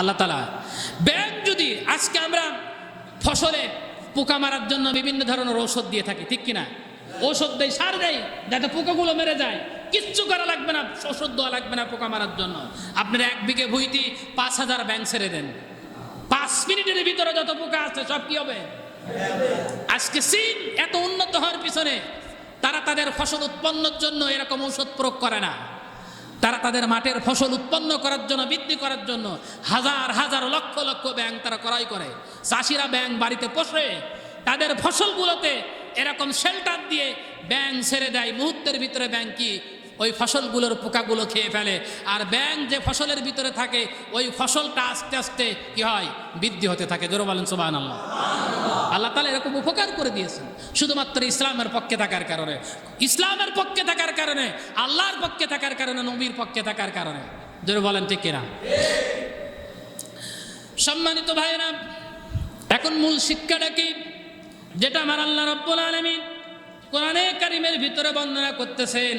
আল্লাহ তালা ব্যাংক যদি আজকে আমরা ফসলে পোকা মারার জন্য বিভিন্ন ধরনের ঔষধ দিয়ে থাকি, ঠিক কিনা? ঔষধ দেয় সার দেয় যাতে পোকাগুলো মেরে যায়। কিচ্ছু করা লাগবে না, ওষুধ দেওয়া লাগবে না পোকা মারার জন্য। আপনারা এক বিঘে ভুইতি পাঁচ হাজার ব্যাংক ছেড়ে দেন। পাঁচ মিনিটের ভিতরে যত পোকা আছে, সব কি হবে? আজকে চীন এত উন্নত হওয়ার পিছনে তারা তাদের ফসল উৎপন্নর জন্য এরকম ঔষধ প্রয়োগ করে না। তারা তাদের মাঠের ফসল উৎপন্ন করার জন্য, বৃদ্ধি করার জন্য হাজার হাজার, লক্ষ লক্ষ ব্যাংক তারা ক্রয় করে। চাষিরা ব্যাংক বাড়িতে পোষে, তাদের ফসলগুলোতে এরকম শেল্টার দিয়ে ব্যাংক ছেড়ে দেয়। মুহূর্তের ভিতরে ব্যাংক কি? ওই ফসলগুলোর পোকাগুলো খেয়ে ফেলে। আর ব্যাংক যে ফসলের ভিতরে থাকে, ওই ফসলটা আস্তে আস্তে কি হয়? বৃদ্ধি হতে থাকে। জোর বলেন সোবান আল্লাহ আল্লাহ তালা এরকম উপকার করে দিয়েছেন। শুধুমাত্র ইসলামের পক্ষে থাকার কারণে। ইসলামের পক্ষে থাকার কারণে, আল্লাহর পক্ষে থাকার কারণে, নবীর পক্ষে থাকার কারণে। যদি বলেন ঠিক কিনা? সম্মানিত ভাইরা এখন মূল শিক্ষাটা কি? যেটা আমার আল্লাহ রব্বুল আলমিন কোরআনে কারিমের ভিতরে বর্ণনা করতেছেন,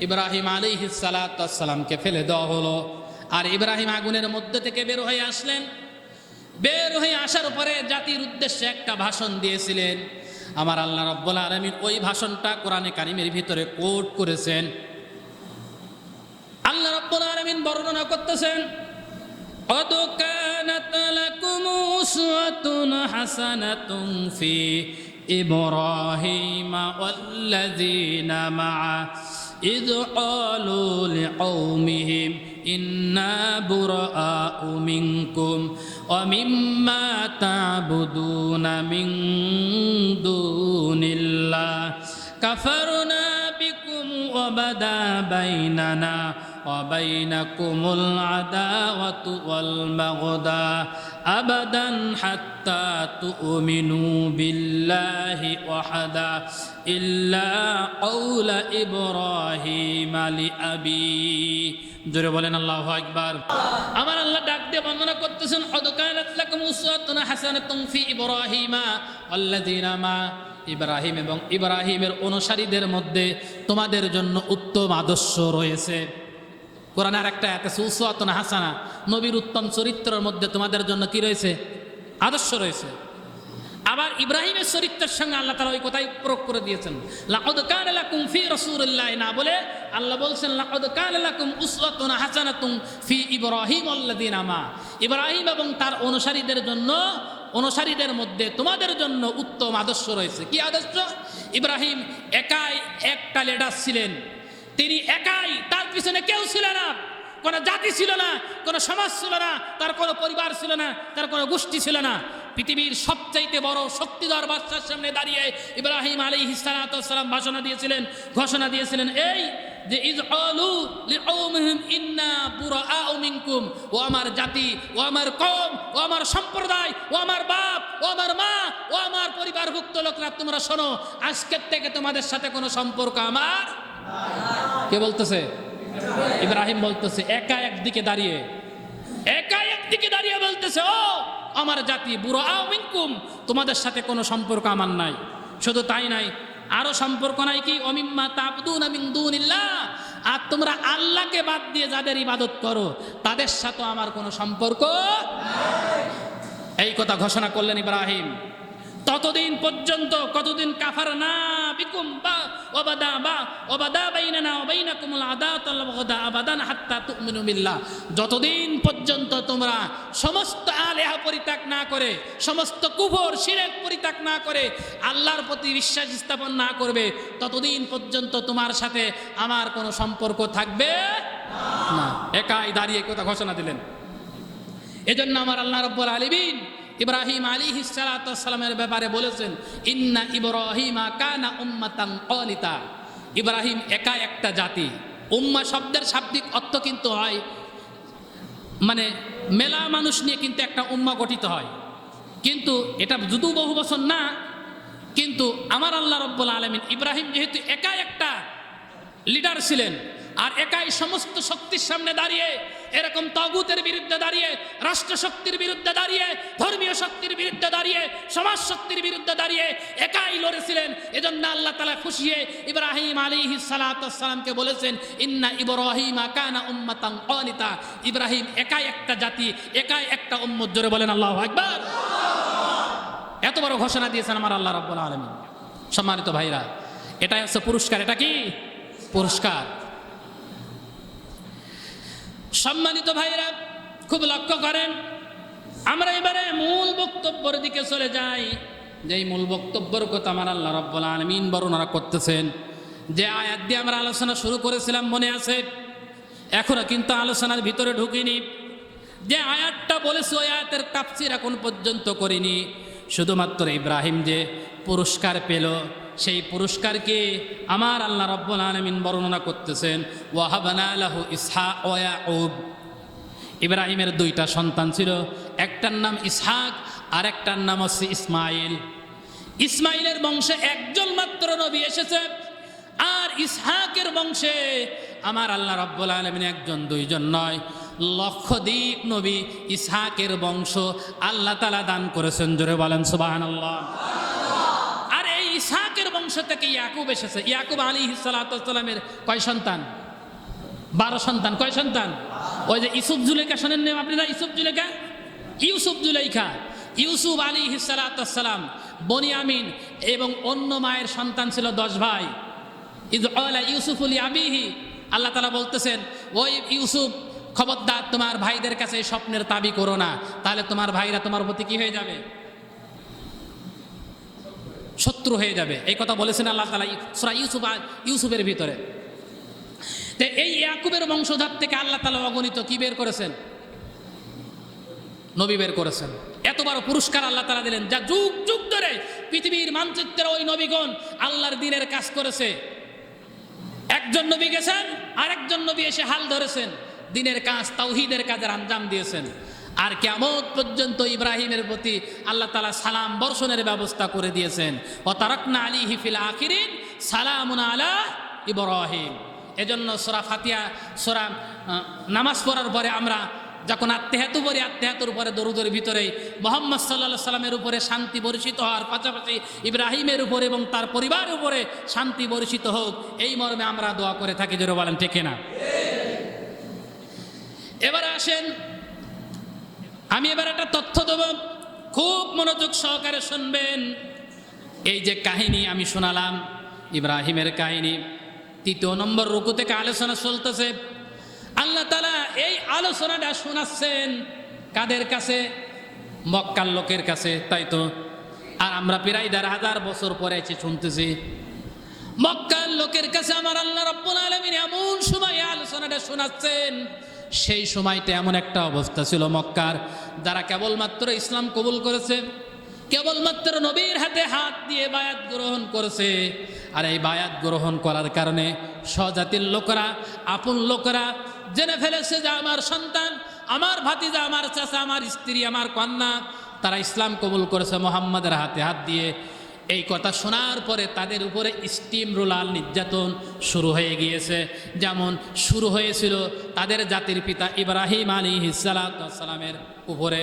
ইব্রাহিম আলী সালাতামকে ফেলে দেওয়া হলো। আর ইব্রাহিম আগুনের মধ্যে থেকে বের হয়ে আসলেন। বের হয়ে আসার পরে জাতির উদ্দেশ্যে একটা ভাষণ দিয়েছিলেন আমার আল্লাহ রব্বুল আলমিন ওই ভাষণটা কোরআনে কারিমের ভিতরে কোট করেছেন আল্লাহ রব্বুল আলমিন বর্ণনা করতেছেন قد كانت لكم أسوة حسنة في إبراهيم والذين معه إذ قالوا لقومهم إنا براء منكم ومما تعبدون من دون الله كفرنا بكم وبدا بيننا وبينكم العداوة والبغضاء أبدا حتى تؤمنوا بالله وحدا إلا قول إبراهيم لأبي جرب الله أكبر أمر الله দিয়ে বর্ণনা করতেছেন অদকানাত লাকুম উসওয়াতুন হাসানাতুন ফি ইব্রাহিমা আল্লাযীনা মা ইব্রাহিম এবং ইব্রাহিমের অনুসারীদের মধ্যে তোমাদের জন্য উত্তম আদর্শ রয়েছে। কোরআন আর একটা আছে সুসওয়াতুন হাসানা নবীর উত্তম চরিত্রের মধ্যে তোমাদের জন্য কি রয়েছে? আদর্শ রয়েছে। আবার ইব্রাহিমের চরিত্রের সঙ্গে আল্লাহ তালা ওই কথাই প্রয়োগ করে দিয়েছেন। লাকদ কান লাকুম ফি রাসূলিল্লাহ, না বলে আল্লাহ বলছেন, লাকদ কান লাকুম উসওয়াতুন হাসানাতুন ফি ইব্রাহিম আল্লাযিনা মা। ইব্রাহিম এবং তার অনুসারীদের জন্য, অনুসারীদের মধ্যে তোমাদের জন্য উত্তম আদর্শ রয়েছে। কি আদর্শ? ইব্রাহিম একাই একটা লেডার ছিলেন। তিনি একাই, তার পিছনে কেউ ছিল না। কোনো জাতি ছিল না, কোনো সমাজ ছিল না, তার কোনো পরিবার ছিল না, তার কোনো গোষ্ঠী ছিল না। পৃথিবীর সবচাইতে বড় শক্তিধর বাদশার সামনে দাঁড়িয়ে ইব্রাহিম আলী হিসালাম ভাষণা দিয়েছিলেন, ঘোষণা দিয়েছিলেন, এই যে ইজ ও আমার জাতি, ও আমার কম ও আমার সম্প্রদায়, ও আমার বাপ, ও আমার মা, ও আমার পরিবারভুক্ত লোকরা, তোমরা শোনো, আজকের থেকে তোমাদের সাথে কোনো সম্পর্ক আমার কে বলতেছে? ইব্রাহিম বলতেছে, একা একদিকে দাঁড়িয়ে, একা একদিকে দাঁড়িয়ে বলতেছে, ও, আমার জাতি, বুড়ো, আও মিনকুম, তোমাদের সাথে কোনো সম্পর্ক আমার নাই। শুধু তাই নাই, আরও সম্পর্ক নাই কি? অমিম্মা তাবদুন আর তোমরা আল্লাহকে বাদ দিয়ে যাদের ইবাদত করো, তাদের সাথে আমার কোনো সম্পর্ক এই কথা ঘোষণা করলেন ইব্রাহিম। ততদিন পর্যন্ত কতদিন কাফার না বিকুম বা ওবাদা বা ওবাদা বাইনানা ওবাইনাকুমুল আদাত ওয়াল আবাদান হাত্তা তুমিনু বিল্লাহ। যতদিন পর্যন্ত তোমরা সমস্ত আলেহা পরিত্যাগ না করে, সমস্ত কুফর, শিরেক পরিত্যাগ না করে, আল্লাহর প্রতি বিশ্বাস স্থাপন না করবে, ততদিন পর্যন্ত তোমার সাথে আমার কোনো সম্পর্ক থাকবে না। একাই দাঁড়িয়ে কথা ঘোষণা দিলেন। এজন্য আমার আল্লাহ রব্বুল আলিবিন ইব্রাহিম আলী সালামের ব্যাপারে বলেছেন, ইন্না ইব্রাহিমা কানা উম্মাতান অলিতা ইব্রাহিম একা একটা জাতি। উম্মা শব্দের শাব্দিক অর্থ কিন্তু হয় মানে মেলা মানুষ নিয়ে কিন্তু একটা উম্মা গঠিত হয়। কিন্তু এটা যদু বহু বছর না, কিন্তু আমার আল্লাহ রব্বুল আলমিন ইব্রাহিম যেহেতু একা একটা লিডার ছিলেন আর একাই সমস্ত শক্তির সামনে দাঁড়িয়ে, এরকম তগুতের বিরুদ্ধে দাঁড়িয়ে রাষ্ট্র শক্তির বিরুদ্ধে দাঁড়িয়ে, ধর্মীয় শক্তির বিরুদ্ধে দাঁড়িয়ে সমাজ শক্তির বিরুদ্ধে দাঁড়িয়ে একাই লড়েছিলেন। এজন্য আল্লাহ তালা খুশি হয়ে ইব্রাহিম আলী সালাতামকে বলেছেন, ইন্না ইব্রাহিম কানা উম্মাতাং অনিতা ইব্রাহিম একাই একটা জাতি, একাই একটা উম্মত। জোরে বলেন আল্লাহ একবার এত বড় ঘোষণা দিয়েছেন আমার আল্লাহ রব্বুল আলমী সম্মানিত ভাইরা, এটাই হচ্ছে পুরস্কার, এটা কি? পুরস্কার। সম্মানিত ভাইরা খুব লক্ষ্য করেন, আমরা এবারে মূল বক্তব্যের দিকে চলে যাই। যে মূল বক্তব্যের কথা আমার আল্লাহ রব্বুল আলমিন বর্ণনা করতেছেন, যে আয়াত দিয়ে আমরা আলোচনা শুরু করেছিলাম, মনে আছে? এখনও কিন্তু আলোচনার ভিতরে ঢুকিনি। যে আয়াতটা বলেছে, ওই আয়াতের তাফসির এখন পর্যন্ত করিনি। শুধুমাত্র ইব্রাহিম যে পুরস্কার পেল সেই পুরস্কারকে আমার আল্লাহ রব্বুল আলমিন বর্ণনা করতেছেন, ওয়াহাবানা আলাহু ইসহা ওয়াউব ইব্রাহিমের দুইটা সন্তান ছিল, একটার নাম ইসহাক আর একটার নাম হচ্ছে ইসমাইল। ইসমাইলের বংশে একজন মাত্র নবী এসেছে আর ইসহাকের বংশে আমার আল্লাহ রব্বুল আলমিন একজন, দুইজন নয়। লক্ষদ্বীপ নবী ইসহাকের বংশ আল্লাহ তালা দান করেছেন, জোরে বলেন আল্লাহ আর এই ইসহাকের বংশ থেকে ইয়াকুব এসেছে। ইয়াকুব আলী সালাতামের কয় সন্তান? বারো সন্তান। কয় সন্তান? ওই যে ইসুফ জুলেখা শোনেন নেই আপনারা ইসুফ জুলেখা ইউসুফ জুলেখা ইউসুফ আলী হিসালাতাম বনিয়ামিন এবং অন্য মায়ের সন্তান ছিল দশ ভাই। ইউসুফ উলি আবিহি। আল্লাহ তালা বলতেছেন, ওই ইউসুফ, খবরদার, তোমার ভাইদের কাছে স্বপ্নের দাবি করো না। তাহলে তোমার ভাইরা তোমার প্রতি কি হয়ে যাবে? শত্রু হয়ে যাবে। এই কথা বলেছেন আল্লাহ তালা সুরা ইউসুফ ইউসুফের ভিতরে। তো এই ইয়াকুবের বংশধার থেকে আল্লাহ তালা অগণিত কি বের করেছেন? নবী বের করেছেন। এত বড় পুরস্কার আল্লাহ তালা দিলেন। যা যুগ যুগ ধরে পৃথিবীর মানচিত্রের ওই নবীগণ আল্লাহর দিনের কাজ করেছে। একজন নবী গেছেন আর একজন নবী এসে হাল ধরেছেন। দিনের কাজ, তাওহিদের কাজের আঞ্জাম দিয়েছেন। আর কেমন পর্যন্ত ইব্রাহিমের প্রতি আল্লাহ তালা সালাম বর্ষণের ব্যবস্থা করে দিয়েছেন। ও তারকনা আলী হিফিল আখিরিন সালামুন আলা ইব্রাহিম। এজন্য সোরা ফাতিয়া সোরা নামাজ পড়ার পরে আমরা যখন আত্মেহাতু পড়ি আত্মেহাতুর উপরে দরুদের ভিতরে মোহাম্মদ সাল্লা সাল্লামের উপরে শান্তি বর্ষিত হওয়ার পাশাপাশি ইব্রাহিমের উপরে এবং তার পরিবারের উপরে শান্তি বর্ষিত হোক, এই মর্মে আমরা দোয়া করে থাকি। জোরে বলেন, ঠিক না এবার আসেন আমি এবার একটা তথ্য দেব। খুব মনোযোগ সহকারে শুনবেন। এই যে কাহিনী আমি শোনালাম, ইব্রাহিমের কাহিনী, তৃতীয় নম্বর রুকু থেকে আলোচনা চলতেছে। আল্লাহ তালা এই আলোচনাটা শোনাচ্ছেন কাদের কাছে? মক্কার লোকের কাছে, তাই তো? আর আমরা প্রায় দেড় হাজার বছর পরে এসে শুনতেছি, মক্কার লোকের কাছে আমার আল্লাহ রব্বুল আলমিন এমন সময় আলোচনাটা শোনাচ্ছেন সেই সময়টা এমন একটা অবস্থা ছিল মক্কার, যারা কেবলমাত্র ইসলাম কবুল করেছে, কেবলমাত্র নবীর হাতে হাত দিয়ে বায়াত গ্রহণ করেছে। আর এই বায়াত গ্রহণ করার কারণে স্বজাতির লোকরা, আপন লোকরা জেনে ফেলেছে যে আমার সন্তান, আমার ভাতিজা, আমার চাচা, আমার স্ত্রী, আমার কন্যা, তারা ইসলাম কবুল করেছে মোহাম্মদের হাতে হাত দিয়ে। এই কথা শোনার পরে তাদের উপরে স্টিম রোলাল নির্যাতন শুরু হয়ে গিয়েছে। যেমন শুরু হয়েছিল তাদের জাতির পিতা ইব্রাহিম আলী হিসালামের উপরে।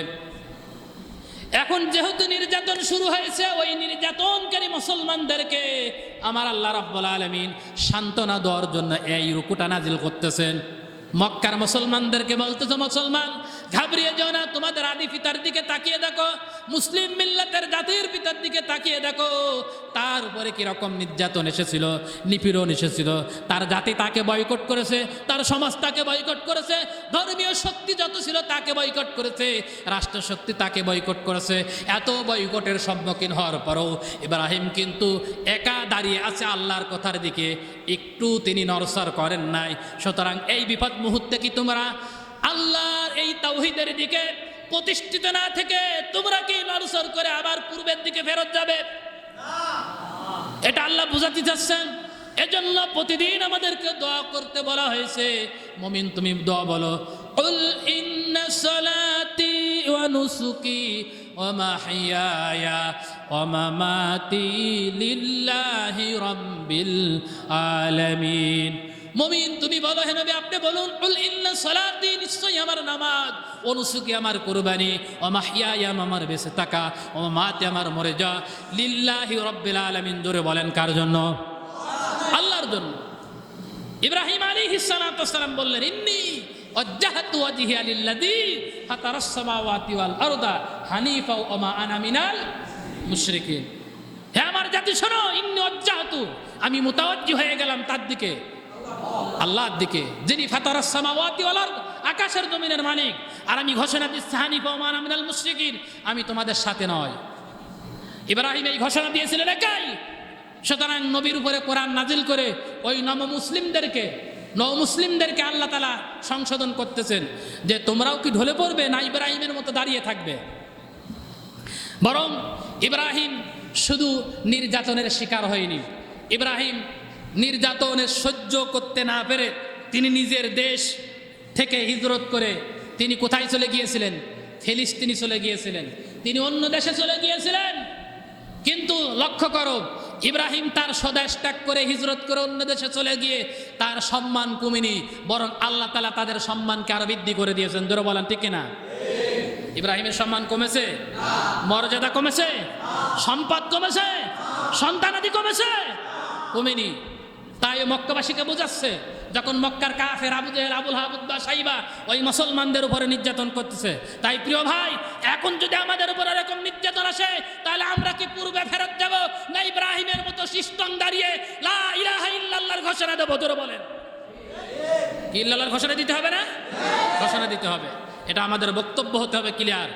এখন যেহেতু নির্যাতন শুরু হয়েছে, ওই নির্যাতনকারী মুসলমানদেরকে আমার আল্লাহ রাব্বুল আলমিন সান্ত্বনা দেওয়ার জন্য এই রুকুটা নাজিল করতেছেন। মক্কার মুসলমানদেরকে বলতেছে, মুসলমান ঘাবড়িয়ে যাও না, তোমাদের আদি পিতার দিকে তাকিয়ে দেখো, মুসলিম মিল্লাতের জাতির পিতার দিকে তাকিয়ে দেখো। তার উপরে কীরকম নির্যাতন এসেছিল, নিপীড়ন এসেছিল, তার জাতি তাকে বয়কট করেছে, তার সমাজ তাকে বয়কট করেছে, ধর্মীয় শক্তি যত ছিল তাকে বয়কট করেছে রাষ্ট্র শক্তি তাকে বয়কট করেছে। এত বয়কটের সম্মুখীন হওয়ার পরও ইব্রাহিম কিন্তু একা দাঁড়িয়ে আছে আল্লাহর কথার দিকে, একটু তিনি নরসর করেন নাই। সুতরাং এই বিপদ মুহূর্তে কি তোমরা আল্লাহর এই তাওহিদের দিকে প্রতিষ্ঠিত না থেকে তোমরা কি নরসর করে আবার পূর্বের দিকে ফেরত যাবে? এটা আল্লাহ বুঝাতে চাচ্ছেন। এজন্য প্রতিদিন আমাদেরকে দোয়া করতে বলা হয়েছে। মমিন, তুমি দোয়া বলো। আলামিন। মমিন, তুমি বলো হে নবী, আপনি বলুন কুল ইন্না সালাতি নিশ্চয়ই আমার নামাজ। অনুসুকি আমার কুরবানি। ও মাহিয়ায়াম আমার বেঁচে থাকা। ও মাতে আমার মরে যা লিল্লাহি রব্বিল আলামিন। জোরে বলেন, কার জন্য? আল্লাহর জন্য। ইব্রাহিম আলী হিসালাম বললেন, ইন্নি অজ্জাহাতু ওয়াজহিয়া লিল্লাযী ফাতারাস সামাওয়াতি ওয়াল আরদা হানিফা ওয়া মা আনা মিনাল মুশরিকিন। হে আমার জাতি, শোনো, ইন্নি অজ্জাহাতু আমি মুতাওয়াজ্জি হয়ে গেলাম তার দিকে। আল্লাহর দিকে, যিনি ফাতারাস সামাওয়াতি ওয়াল আকাশের জমিনের মালিক। আর আমি ঘোষণা দিচ্ছি হানিফা ওয়া মা আনা মুশরিকিন, আমি তোমাদের সাথে নয়। ইব্রাহিম এই ঘোষণা দিয়েছিলেন একাই। সুতরাং নবীর উপরে কোরআন নাজিল করে ওই নব মুসলিমদেরকে নব মুসলিমদেরকে আল্লাহ তালা সংশোধন করতেছেন যে তোমরাও কি ঢলে পড়বে না ইব্রাহিমের মতো দাঁড়িয়ে থাকবে? বরং ইব্রাহিম শুধু নির্যাতনের শিকার হয়নি। ইব্রাহিম নির্যাতনের সহ্য করতে না পেরে তিনি নিজের দেশ থেকে হিজরত করে তিনি কোথায় চলে গিয়েছিলেন? ফিলিস্তিনি চলে গিয়েছিলেন। তিনি অন্য দেশে চলে গিয়েছিলেন। কিন্তু লক্ষ্য করো, ইব্রাহিম তার স্বদেশ ত্যাগ করে হিজরত করে অন্য দেশে চলে গিয়ে তার সম্মান কমেনি, বরং আল্লাহ তালা তাদের সম্মানকে আরও বৃদ্ধি করে দিয়েছেন। ধরে বলেন, ঠিক না ইব্রাহিমের সম্মান কমেছে? মর্যাদা কমেছে? সম্পদ কমেছে? সন্তানাদি কমেছে? কমেনি। তাই মক্কাবাসীকে বোঝাচ্ছে, যখন মক্কার কাফের আবু জেহেল, আবুল হাবুদ্দা সাইবা ওই মুসলমানদের উপরে নির্যাতন করতেছে। তাই প্রিয় ভাই, এখন যদি আমাদের উপর এরকম নির্যাতন আসে, তাহলে আমরা কি পূর্বে ফেরত যাব? না ইব্রাহিমের মতো সিস্টম দাঁড়িয়ে লা ইলাহা ইল্লাল্লাহর ঘোষণা দেবো তোর বলেন। কি ইল্লাল্লাহর ঘোষণা দিতে হবে না? ঘোষণা দিতে হবে। এটা আমাদের বক্তব্য হতে হবে, ক্লিয়ার।